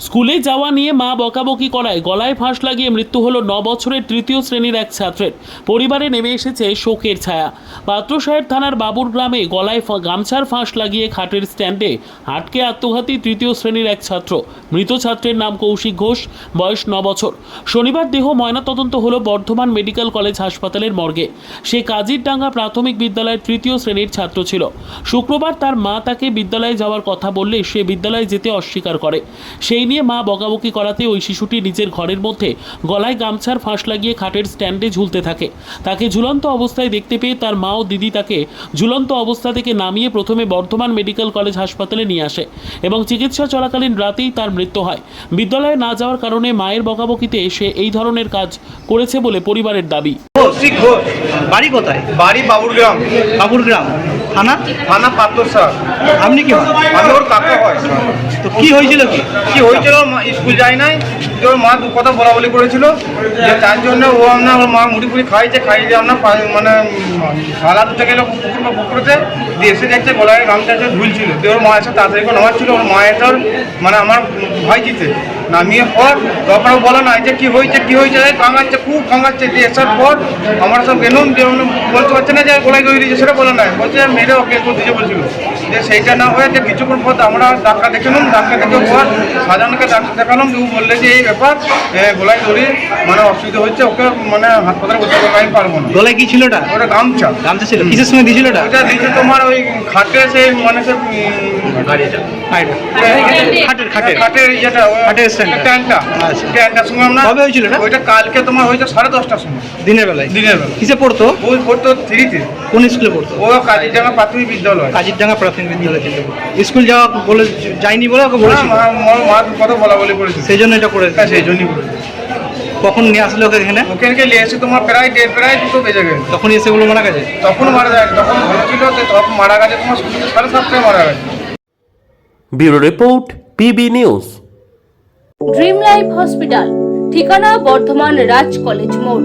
স্কুলে যাওয়া নিয়ে মা বকাবকি করায় গলায় ফাঁস লাগিয়ে মৃত্যু হলো ন বছরের তৃতীয় শ্রেণির এক ছাত্রের। পরিবারে নেমে এসেছে শোকের ছায়া। পাত্রসাহেব থানার বাবুর গ্রামে গলায় গামছার ফাঁস লাগিয়ে খাটের স্ট্যান্ডে আটকে আত্মঘাতী তৃতীয় শ্রেণির এক ছাত্র। মৃত ছাত্রের নাম কৌশিক ঘোষ, বয়স ন বছর। শনিবার দেহ ময়নাতদন্ত হলো বর্ধমান মেডিকেল কলেজ হাসপাতালের মর্গে। সে কাজিরডাঙ্গা প্রাথমিক বিদ্যালয়ের তৃতীয় শ্রেণির ছাত্র ছিল। শুক্রবার তার মা তাকে বিদ্যালয়ে যাওয়ার কথা বললে সে বিদ্যালয়ে যেতে অস্বীকার করে। সেই নিয়ে মা বকাবকি করাতে ওই শিশুটি নিজের ঘরের মধ্যে গলায় গামছার ফাঁস লাগিয়ে খাটের স্ট্যান্ডে ঝুলতে থাকে। তাকে ঝুলন্ত অবস্থায় দেখতে পেয়ে তার মা ও দিদি তাকে ঝুলন্ত অবস্থা থেকে নামিয়ে প্রথমে বর্ধমান মেডিকেল কলেজ হাসপাতালে নিয়ে আসে এবং চিকিৎসা চলাকালীন রাতেই তার মৃত্যু হয়। বিদ্যালয়ে না যাওয়ার কারণে মায়ের বকাবকিতে সে এই ধরনের কাজ করেছে বলে পরিবারের দাবি। বাড়ি কোথায়? বাড়ি বাবুরগ্রাম। বাবুরগ্রাম। থানা? থানা পাত্রসার আপনি কি আমি ওর কাকা হয়। তো কি হয়েছিল কি? কি হয়েছিল? মা- স্কুল যায় নাই। যে ওর মা দু কথা বলা বলি করেছিল, যে তার জন্য ও আপনার ওর মা মুড়ি ফুড়ি খাইছে আপনার পা- মানে সালা দুটো গেল পুকুর বা পুকুরেতে, দিয়ে এসে দেখছে গলায় গামছা এসে ঝুলছিল দিয়ে ওর মা এসে তাড়াতাড়ি করে নামাচ্ছিল, ওর মা এসে মানে আমার ভয় জিতে নামিয়ে পর, তারপরে বলো না যে, কি হয়েছে কি হয়েছে? কাঙাচ্ছে খুব কাঙাচ্ছে দিয়ে এসার পর আমরা সব গেলাম যে বলতে পারছে না যে, গলায় দিয়েছে, সেটা বলে না বলছে, মেরে ওকে দিতে বলছিল। যে সেইটা না হয়ে যে কিছুক্ষণ পর আমরা ডাক্তার দেখালাম ডাক্তার দেখে পর সাজানকে ডাক্তার দেখালাম ও বললে যে এই ব্যাপার গলায় দড়ি মানে অসুবিধা হচ্ছে ওকে মানে হাসপাতালে ভর্তি করতে আমি পারব না। গলায় কি ছিল ওটা? ওটা গামছা। গামছা ছিল। কিসের সময় দিয়েছিল ওটা? ওটা দিয়েছে তোমার ওই খাটে সেই মানে সে খাটের খাটের। খাটের ইয়েটা ওই খাটের stand স্ট্যান্ডটা। আচ্ছা। স্ট্যান্ডটার সময় আমরা কবে হয়েছিল এটা? ওইটা কালকে তোমার হয়েছে সাড়ে দশটার সময়। দিনের বেলায়। দিনের বেলা কিসে পড়তো? ওই পড়তো থ্রিতে। কোন স্কুলে পড়তো? ও কাজীডাঙ্গা প্রাথমিক বিদ্যালয়। কাজিরডাঙ্গা প্রাথমিক বিদ্যালয় থেকে স্কুল যাওয়া বলে যায়নি বলে ওকে মা বলেছিল মা- কত বলা বলি করেছে। সেই জন্য এটা করে হ্যাঁ, সেই জন্যই করেছে। কখন নিয়ে আসলে ওকে এখানে? ওখানকে নিয়ে এসে তোমার প্রায় দেড় প্রায় দুটো বেজে গেছে। তখন এসে বলে মারা গেছে? তখন মারা যায় তখন যে তখন মারা গেছে তোমার সাড়ে সাতটায় মারা গেছে। Bureau report PB news. Dream life hospital ঠিকানা বর্ধমান রাজ কলেজ মোড়।